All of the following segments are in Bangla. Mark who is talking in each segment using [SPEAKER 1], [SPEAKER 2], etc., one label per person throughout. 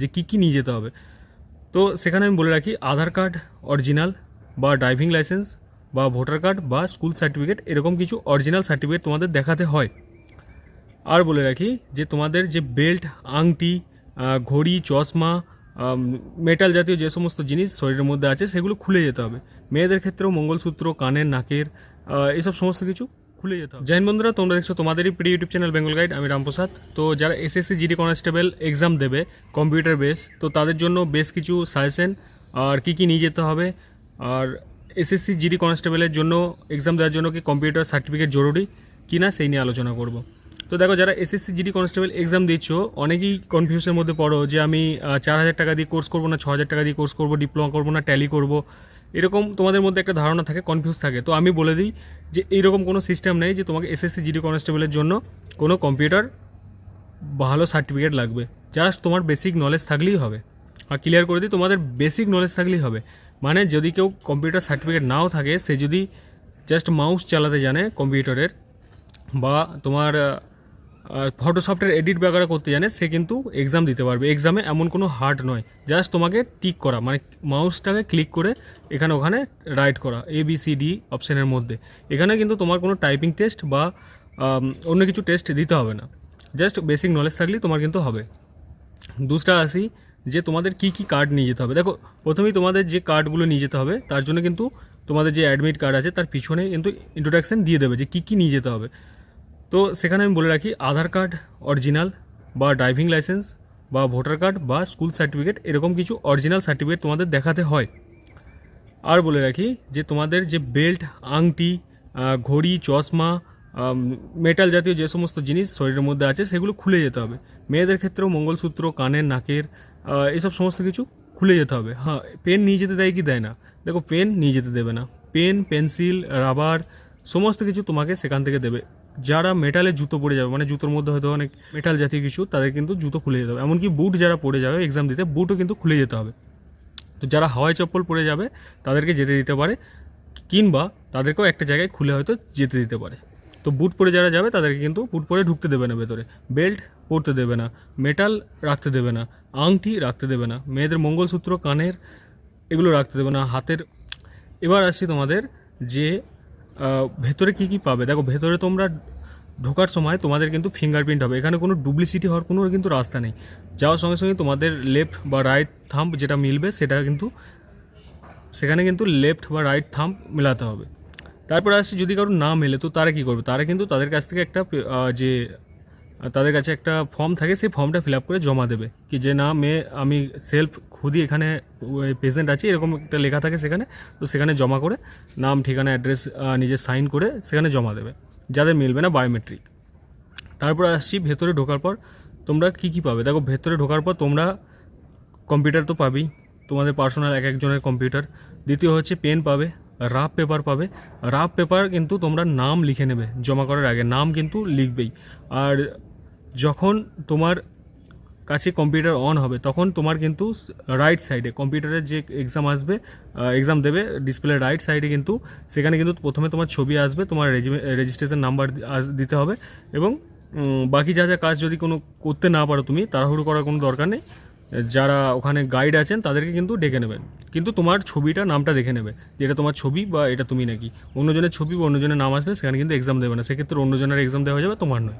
[SPEAKER 1] যে কী কী নিয়ে যেতে হবে। তো সেখানে আমি বলে রাখি, আধার কার্ড অরিজিনাল বা ড্রাইভিং লাইসেন্স বা ভোটার কার্ড বা স্কুল সার্টিফিকেট এরকম কিছু অরিজিনাল সার্টিফিকেট তোমাদের দেখাতে হয়। আর বলে রাখি যে তোমাদের যে বেল্ট, আংটি ঘড়ি, চশমা মেটাল জাতীয় যে সমস্ত জিনিস শরীরের মধ্যে আছে, সেগুলো খুলে যেতে হবে। মেয়েদের ক্ষেত্রেও মঙ্গলসূত্র, কানের, নাকের এসব সমস্ত কিছু খুলে যেতে হবে। জৈন বন্ধুরা, তোমরা দেখছ তোমাদেরই প্রিয় ইউটিউব চ্যানেল বেঙ্গল গাইড, আমি রামপ্রসাদ। তো যারা এসএসসি জিডি কনস্টেবল এক্সাম দেবে কম্পিউটার বেস তো তাদের জন্য বেশ কিছু সাজেশন আর কী কী নিয়ে যেতে হবে। আর এসএসসি জিডি কনস্টেবলের জন্য এক্সাম দেওয়ার জন্য কি কম্পিউটার সার্টিফিকেট জরুরি কি না সেই নিয়ে আলোচনা করব। তো দেখো, যারা এসএসসি জিডি কনস্টেবল এক্সাম দিচ্ছ, অনেকেই কনফিউজের মধ্যে পড়ো যে আমি চার হাজার টাকা দিয়ে কোর্স করব না, ছ হাজার টাকা দিয়ে কোর্স করব ডিপ্লোমা করব না ট্যালি করব। এরকম তোমাদের মধ্যে একটা ধারণা থাকে কনফিউজ থাকে। তো আমি বলে দিই যে এইরকম কোনো সিস্টেম নেই যে তোমাকে এসএসসি জিডি কনস্টেবলের জন্য কোনো কম্পিউটার ভালো সার্টিফিকেট লাগবে। জাস্ট তোমার বেসিক নলেজ থাকলেই হবে। আর ক্লিয়ার করে দিই, তোমাদের বেসিক নলেজ থাকলেই হবে। মানে যদি কেউ কম্পিউটার সার্টিফিকেট নাও থাকে, সে যদি জাস্ট মাউস চালাতে জানে কম্পিউটারের বা তোমার ফটোশপটের এডিট বাগারা করতে জানে, সে কিন্তু এক্সাম দিতে পারবে। এক্সামে এমন কোনো হার্ড নয়। জাস্ট তোমাকে টিক করা মানে মাউসটাকে ক্লিক করে এখানে ওখানে রাইট করা এ বি সি ডি অপশানের মধ্যে। এখানে কিন্তু তোমার কোনো টাইপিং টেস্ট বা অন্য কিছু টেস্ট দিতে হবে না। জাস্ট বেসিক নলেজ থাকলেই তোমার কিন্তু হবে। দুসরা আসি যে তোমাদের কি কি কার্ড নিয়ে যেতে হবে। দেখো, প্রথমেই তোমাদের যে কার্ডগুলো নিয়ে যেতে হবে, তার জন্য কিন্তু তোমাদের যে অ্যাডমিট কার্ড আছে, তার পিছনে কিন্তু ইন্ট্রোডাকশন দিয়ে দেবে যে কী কী নিয়ে যেতে হবে। তো সেখানে আমি বলে রাখি, আধার কার্ড অরিজিনাল বা ড্রাইভিং লাইসেন্স বা ভোটার কার্ড বা স্কুল সার্টিফিকেট এরকম কিছু অরিজিনাল সার্টিফিকেট তোমাদের দেখাতে হয়। আর বলে রাখি যে তোমাদের যে বেল্ট, আংটি ঘড়ি, চশমা মেটাল জাতীয় যে সমস্ত জিনিস শরীরের মধ্যে আছে, সেগুলো খুলে যেতে হবে। মেয়েদের ক্ষেত্রেও মঙ্গলসূত্র, কানের, নাকের এসব সমস্ত কিছু খুলে যেতে হবে। হ্যাঁ পেন নিয়ে যেতে দেয় কি দেয় না? দেখো, পেন নিয়ে যেতে দেবে না। পেন, পেন্সিল, রাবার সমস্ত কিছু তোমাকে সেখান থেকে দেবে। যারা মেটালের জুতো পরে যাবে মানে জুতোর মধ্যে হয়তো অনেক মেটাল জাতীয় কিছু, তাদের কিন্তু জুতো খুলে যেতে হবে। এমনকি বুট যারা পরে যাবে এক্সাম দিতে বুটও কিন্তু খুলে যেতে হবে। তো যারা হাওয়াই চপ্পল পরে যাবে, তাদেরকে যেতে দিতে পারে। কিংবা তাদেরকেও একটা জায়গায় খুলে হয়তো যেতে দিতে পারে। তো বুট পরে যারা যাবে, তাদেরকে কিন্তু বুট পরে ঢুকতে দেবে না ভেতরে। বেল্ট পরতে দেবে না মেটাল রাখতে দেবে না, আংটি রাখতে দেবে না, মেয়েদের মঙ্গলসূত্র, কানের এগুলো রাখতে দেবে না, হাতের। এবার আসছি তোমাদের যে ভেতরে কি কি পাবে? দেখো, ভেতরে তোমরা ঢোকার সময় তোমাদের কিন্তু ফিঙ্গারপ্রিন্ট হবে। এখানে কোনো ডুপ্লিসিটি হওয়ার কোনো কিন্তু রাস্তা নেই। যাওয়ার সঙ্গে সঙ্গে তোমাদের লেফট বা রাইট থাম্প যেটা মিলবে, সেটা কিন্তু সেখানে কিন্তু লেফট বা রাইট থাম্প মেলাতে হবে। তারপরে আসছে, যদি কারও না মেলে, তো তারা কী করবে? তারা কিন্তু তাদের কাছ থেকে একটা যে তাদের কাছে একটা ফর্ম থাকে, সেই ফর্মটা ফিল করে জমা দেবে। কি যে না, মেয়ে, আমি সেলফ খুদি এখানে প্রেজেন্ট আছি, এরকম একটা লেখা থাকে সেখানে, তো সেখানে জমা করে, নাম, ঠিকানা অ্যাড্রেস নিজে সাইন করে সেখানে জমা দেবে। যাদের মিলবে না বায়োমেট্রিক তারপর আসছি, ভেতরে ঢোকার পর তোমরা কি কি পাবে? দেখো, ভেতরে ঢোকার পর তোমরা কম্পিউটার তো পাবেই। তোমাদের পার্সোনাল এক একজনের কম্পিউটার দ্বিতীয় হচ্ছে পেন পাবে রাফ পেপার পাবে। রাফ পেপার কিন্তু তোমরা নাম লিখে নেবে, জমা করার আগে। নাম কিন্তু লিখবেই। আর যখন তোমার কাছে কম্পিউটার অন হবে, তখন তোমার কিন্তু রাইট সাইডে কম্পিউটারের যে এক্সাম আসবে এক্সাম দেবে ডিসপ্লে রাইট সাইডে কিন্তু সেখানে কিন্তু প্রথমে তোমার ছবি আসবে, তোমার রেজিস্ট্রেশন নাম্বার দিতে হবে এবং বাকি যা যা কাজ যদি কোনো করতে না পারো তুমি, তাড়াহুড়ো করার কোনো দরকার নেই। যারা ওখানে গাইড আছেন, তাদেরকে কিন্তু ডেকে নেবেন। কিন্তু তোমার ছবিটা নামটা দেখে নেবে, যে এটা তোমার ছবি বা এটা তুমি নাকি। অন্যজনের ছবি বা অন্যজনের নাম আসলে সেখানে কিন্তু এক্সাম দেবে না। সেক্ষেত্রে অন্যজনের এক্সাম দেওয়া যাবে, তোমার নয়।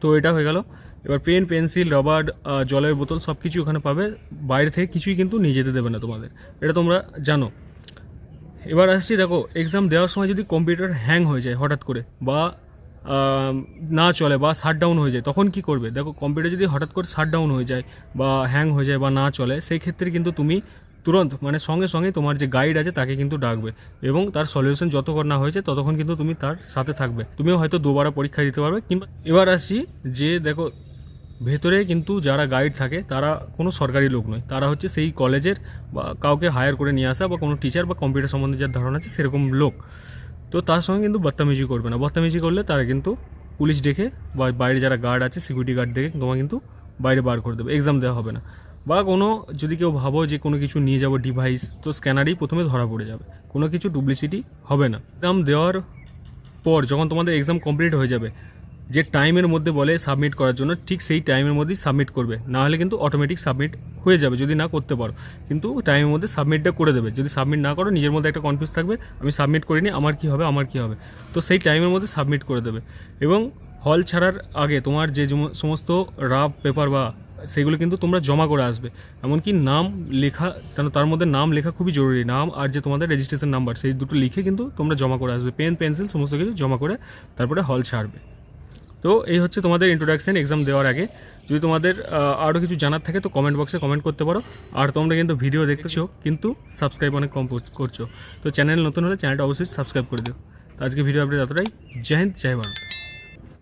[SPEAKER 1] তো এটা হয়ে গেল। এবার পেন, পেন্সিল, রবার জলের বোতল সব কিছু ওখানে পাবে। বাইরে থেকে কিছুই কিন্তু নিয়ে যেতে দেবে না তোমাদের। এটা তোমরা জানো। এবার আসছি, দেখো এক্সাম দেওয়ার সময় যদি কম্পিউটার হ্যাং হয়ে যায় হঠাৎ করে বা না চলে বা শাট ডাউন হয়ে যায়, তখন কি করবে? দেখো কম্পিউটার যদি হঠাৎ করে শাট ডাউন হয়ে যায় বা হ্যাং হয়ে যায় বা না চলে, সেই ক্ষেত্রে কিন্তু তুমি তুরন্ত মানে সঙ্গে সঙ্গে তোমার যে গাইড আছে তাকে কিন্তু ডাকবে এবং তার সলিউশন যতক্ষণ না হয়েছে ততক্ষণ কিন্তু তুমি তার সাথে থাকবে। তুমিও হয়তো দুবারা পরীক্ষা দিতে পারবে কিংবা এবার আসি যে দেখো, ভেতরে কিন্তু যারা গাইড থাকে তারা কোনো সরকারি লোক নয়। তারা হচ্ছে সেই কলেজের বা কাউকে হায়ার করে নিয়ে আসা বা কোনো টিচার বা কম্পিউটার সম্বন্ধে যার ধারণা আছে সেরকম লোক। তো তার সঙ্গে কিন্তু বদতামিজি করবে না। বদতামিজি করলে তারা কিন্তু পুলিশ ডেকে বা বাইরে যারা গার্ড আছে সিকিউরিটি গার্ড দেখে তোমার কিন্তু বাইরে বার করে দেবে। এক্সাম দেওয়া হবে না। বা কোনো যদি কেউ ভাবো যে কোনো কিছু নিয়ে যাব ডিভাইস তো স্ক্যানারই প্রথমে ধরা পড়ে যাবে। কোনো কিছু ডুপ্লিসিটি হবে না। এক্সাম দেওয়ার পর যখন তোমাদের এক্সাম কমপ্লিট হয়ে যাবে, যে টাইমের মধ্যে বলে সাবমিট করার জন্য, ঠিক সেই টাইমের মধ্যেই সাবমিট করবে। না হলে কিন্তু অটোমেটিক সাবমিট হয়ে যাবে যদি না করতে পারো। কিন্তু টাইমের মধ্যে সাবমিটটা করে দেবে। যদি সাবমিট না করো, নিজের মধ্যে একটা কনফিউজ থাকবে, আমি সাবমিট করিনি, আমার কি হবে, আমার কি হবে? তো সেই টাইমের মধ্যে সাবমিট করে দেবে। এবং হল ছাড়ার আগে তোমার যে সমস্ত রাফ পেপার বা সেগুলো কিন্তু তোমরা জমা করে আসবে। এমনকি নাম লেখা যেন তার মধ্যে নাম লেখা খুবই জরুরি। নাম আর যে তোমাদের রেজিস্ট্রেশন নাম্বার সেই দুটো লিখে কিন্তু তোমরা জমা করে আসবে। পেন পেন্সিল সমস্ত কিছু জমা করে তারপরে হল ছাড়বে। তো এই হচ্ছে তোমাদের ইন্ট্রোডাকশন এক্সাম দেওয়ার আগে। যদি তোমাদের আরও কিছু জানার থাকে তো কমেন্ট বক্সে কমেন্ট করতে পারো। আর তোমরা কিন্তু ভিডিও দেখতেছো, কিন্তু সাবস্ক্রাইব অনেক কম করছ। তো চ্যানেল নতুন হলে চ্যানেলটা অবশ্যই সাবস্ক্রাইব করে দিও। তো আজকে ভিডিও আপডেট এতটাই। জয় হিন্দ, জয় ভারত।